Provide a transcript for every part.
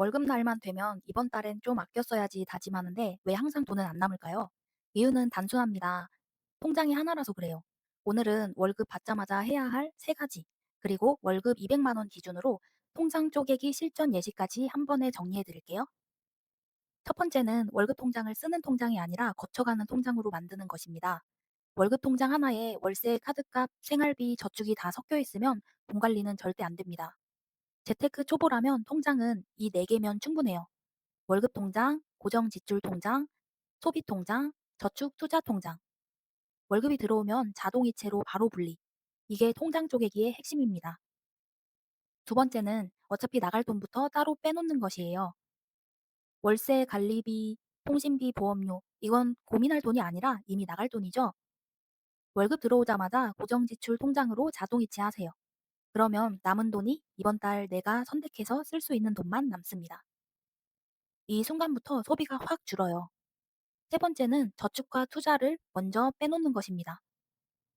월급 날만 되면 이번 달엔 좀 아껴 써야지 다짐하는데 왜 항상 돈은 안 남을까요? 이유는 단순합니다. 통장이 하나라서 그래요. 오늘은 월급 받자마자 해야 할 세 가지, 그리고 월급 200만 원 기준으로 통장 쪼개기 실전 예시까지 한 번에 정리해 드릴게요. 첫 번째는 월급 통장을 쓰는 통장이 아니라 거쳐가는 통장으로 만드는 것입니다. 월급 통장 하나에 월세, 카드값, 생활비, 저축이 다 섞여 있으면 돈 관리는 절대 안 됩니다. 재테크 초보라면 통장은 이 4개면 충분해요. 월급 통장, 고정 지출 통장, 소비 통장, 저축 투자 통장. 월급이 들어오면 자동이체로 바로 분리. 이게 통장 쪼개기의 핵심입니다. 두 번째는 어차피 나갈 돈부터 따로 빼놓는 것이에요. 월세, 관리비, 통신비, 보험료. 이건 고민할 돈이 아니라 이미 나갈 돈이죠. 월급 들어오자마자 고정 지출 통장으로 자동이체 하세요. 그러면 남은 돈이 이번 달 내가 선택해서 쓸 수 있는 돈만 남습니다. 이 순간부터 소비가 확 줄어요. 세 번째는 저축과 투자를 먼저 빼놓는 것입니다.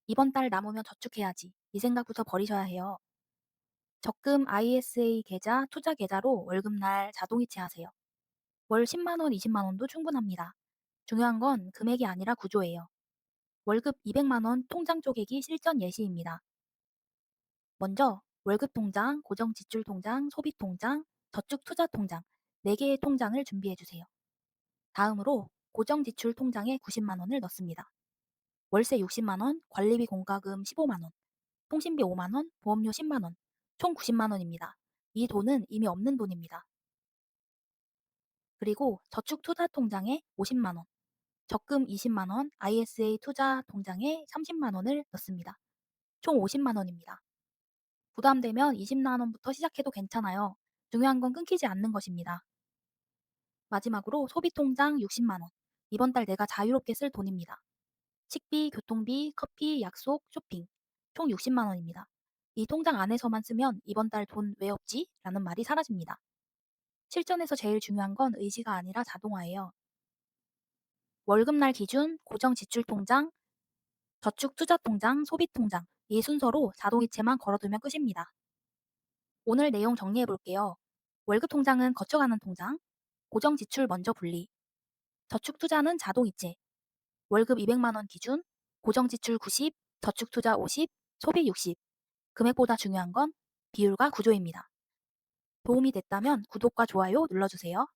이번 달 남으면 저축해야지. 이 생각부터 버리셔야 해요. 적금 ISA 계좌, 투자 계좌로 월급날 자동이체 하세요. 월 10만 원, 20만 원도 충분합니다. 중요한 건 금액이 아니라 구조예요. 월급 200만 원 통장 쪼개기 실전 예시입니다. 먼저 월급 통장, 고정 지출 통장, 소비 통장, 저축 투자 통장 4개의 통장을 준비해 주세요. 다음으로 고정 지출 통장에 90만 원을 넣습니다. 월세 60만 원, 관리비 공과금 15만 원, 통신비 5만 원, 보험료 10만 원, 총 90만 원입니다. 이 돈은 이미 없는 돈입니다. 그리고 저축 투자 통장에 50만 원, 적금 20만 원, ISA 투자 통장에 30만 원을 넣습니다. 총 50만 원입니다. 부담되면 20만 원부터 시작해도 괜찮아요. 중요한 건 끊기지 않는 것입니다. 마지막으로 소비 통장 60만 원. 이번 달 내가 자유롭게 쓸 돈입니다. 식비, 교통비, 커피, 약속, 쇼핑. 총 60만 원입니다. 이 통장 안에서만 쓰면 이번 달 돈 왜 없지? 라는 말이 사라집니다. 실전에서 제일 중요한 건 의지가 아니라 자동화예요. 월급날 기준, 고정 지출 통장, 저축 투자 통장, 소비 통장. 이 순서로 자동이체만 걸어두면 끝입니다. 오늘 내용 정리해 볼게요. 월급 통장은 거쳐가는 통장, 고정 지출 먼저 분리, 저축 투자는 자동이체, 월급 200만 원 기준, 고정 지출 90, 저축 투자 50, 소비 60. 금액보다 중요한 건 비율과 구조입니다. 도움이 됐다면 구독과 좋아요 눌러주세요.